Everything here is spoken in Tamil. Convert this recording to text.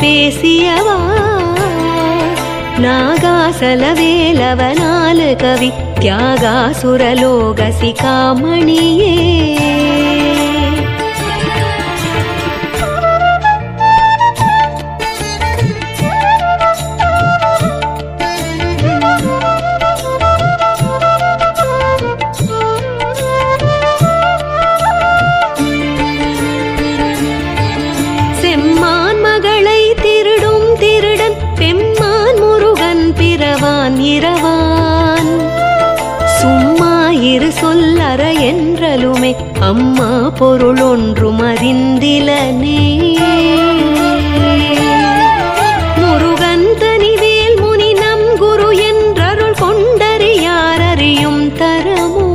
பேசியவா? நாகாசலவேலவனாலு கவி தியாகாசுரலோகசி காமணியே செம்மான் நான் இரவான். சும்மா இரு சொல்லற என்றலுமே அம்மா பொருள் ஒன்றும் அறிந்திலனே. முருகன் தனிவேல் முனி நம் குரு என்றருள் கொண்டறியார் அறியும் தரமோ?